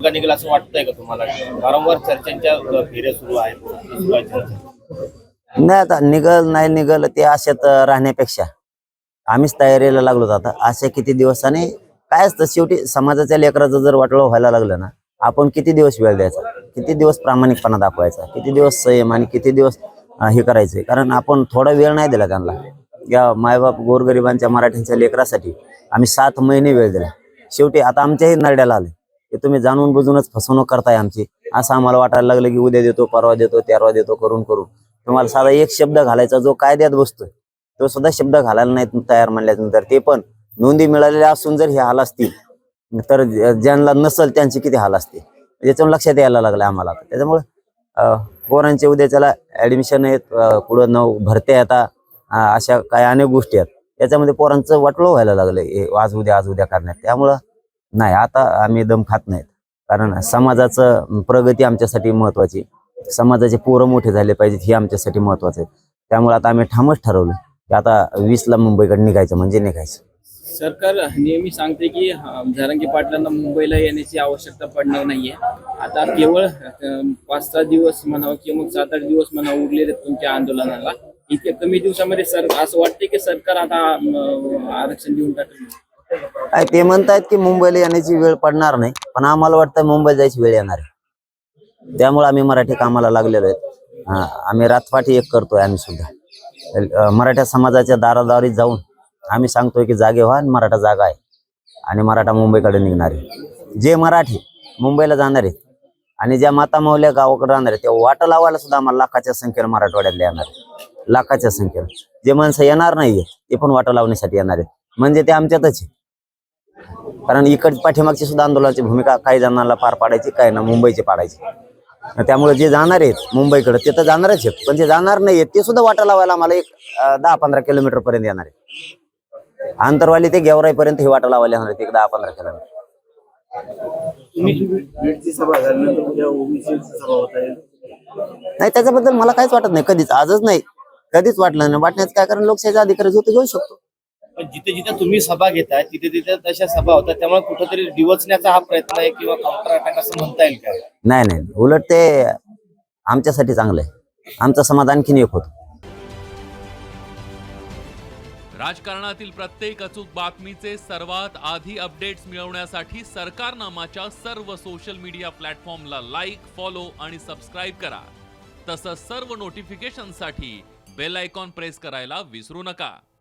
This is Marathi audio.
निघेल असं वाटतंय का तुम्हाला? वारंवार चर्चांच्या फेऱ्या सुरू आहेत. नाही आता निघल नाही निघल ते आशेत राहण्यापेक्षा. आम्हीच तयारीला लागलो आता. अशा किती दिवस आणि काय असतं शेवटी समाजाच्या लेकराचं जर वाटलं व्हायला लागलं ना आपण किती दिवस वेळ द्यायचा? किती दिवस प्रामाणिकपणा दाखवायचा? किती दिवस संयम आणि किती दिवस हे करायचंय कारण आपण थोडा वेळ नाही दिला त्यांना. या मायबाप गोरगरिबांच्या मराठ्यांच्या लेकरासाठी आम्ही सात महिने वेळ दिला. शेवटी आता आमच्याही नरड्याला आले. हे तुम्ही जाणून बुजूनच फसवणूक करताय आमची. असं आम्हाला वाटायला लागलं की उद्या देतो परवा देतो तेरवा देतो करून करून तुम्हाला साधा एक शब्द घालायचा जो कायद्यात बसतोय. तो सुद्धा शब्द घालायला नाही तयार म्हणल्यानंतर ते पण नोंदी मिळालेल्या असून जर हे हाल असतील तर ज्यांना नसल त्यांचे किती हाल असते याच्यावर लक्षात यायला लागलं आम्हाला. त्याच्यामुळे पोरांचे पोरांचे उद्याच्याला ऍडमिशन आहेत कुठं पुढं नऊ भरत्या आता अशा काही अनेक गोष्टी आहेत. याच्यामध्ये पोरांचं वाटलो व्हायला लागलं आज उद्या आज उद्या करण्यात. त्यामुळं नाही आता आम्ही दम खात नाहीत. कारण समाजाचं प्रगती आमच्यासाठी महत्वाची समाजाचे पोरं मोठे झाले पाहिजेत हे आमच्यासाठी महत्वाचं आहे. त्यामुळे आता आम्ही ठामच ठरवलं की आता वीसला मुंबईकडे निघायचं म्हणजे निघायचं. सरकार नेहमी सांगते की झारंगी पाटलांना मुंबईला येण्याची आवश्यकता पडणार नाहीये. आता केवळ पाच सहा दिवस म्हणावं किंवा मग सात आठ दिवस म्हणावं उरलेले आहेत तुमच्या आंदोलनाला. इतक्या कमी दिवसामध्ये सर असं वाटते की सरकार आता आरक्षण देऊन टाकलं? काय ते म्हणतायत की मुंबईला येण्याची वेळ पडणार नाही पण आम्हाला वाटतं मुंबई जायची वेळ येणार आहे. त्यामुळे आम्ही मराठी कामाला लागलेलो आहेत. हा, आम्ही रातपाठी एक करतोय आम्ही सुद्धा. मराठा समाजाच्या दारादारी जाऊन आम्ही सांगतोय की जागे व्हा आणि मराठा जागा आहे. आणि मराठा मुंबईकडे निघणार आहे. जे मराठी मुंबईला जाणार आहेत आणि ज्या माता माऊल्या गावाकडे राहणार आहेत त्या वाटा लावायला सुद्धा आम्हाला लाखाच्या संख्येनं मराठवाड्यातले येणार आहे लाखाच्या संख्येनं. जे माणसं येणार नाहीये ते पण वाटा लावण्यासाठी येणार आहेत. म्हणजे ते आमच्यातच आहे. कारण इकड पाठीमागची सुद्धा आंदोलनाची भूमिका काही जणांना पार पाडायची काही ना मुंबईची पाडायची. त्यामुळे जे जाणार आहेत मुंबईकडे ते तर जाणारच आहेत. पण जे जाणार नाहीयेत ते सुद्धा वाटा लावायला आम्हाला एक दहा पंधरा किलोमीटर पर्यंत येणार आहे आंतरवाली ते गेवराई पर्यंत हे वाटा लावायला येणार आहेत एक दहा पंधरा किलोमीटर. नाही त्याच्याबद्दल मला काहीच वाटत नाही कधीच. आजच नाही. कधीच वाटलं नाही. वाटण्याचं काय कारण लोकशाहीचा अधिकार जो तो घेऊ शकतो. पण जिथे जिथे तुम्ही सभा घेताय तिथे तिथे तशा सभा होतात. त्यामुळे कुठेतरी डिवचण्याचा हा प्रयत्न आहे किंवा काउंटर अटॅक असं म्हणता येईल का? नाही नाही. उलट ते आमच्यासाठी चांगलं आहे. आमचा समाज आणखीन एक होतो. राजकारणातील प्रत्येक अचूक बातमीचे सर्वात आधी अपडेट्स मिळवण्यासाठी सरकारनामाच्या सर्व सोशल मीडिया प्लॅटफॉर्मला लाईक फॉलो आणि सबस्क्राईब करा. तसंच सर्व नोटिफिकेशनसाठी बेल आयकॉन प्रेस करायला विसरू नका.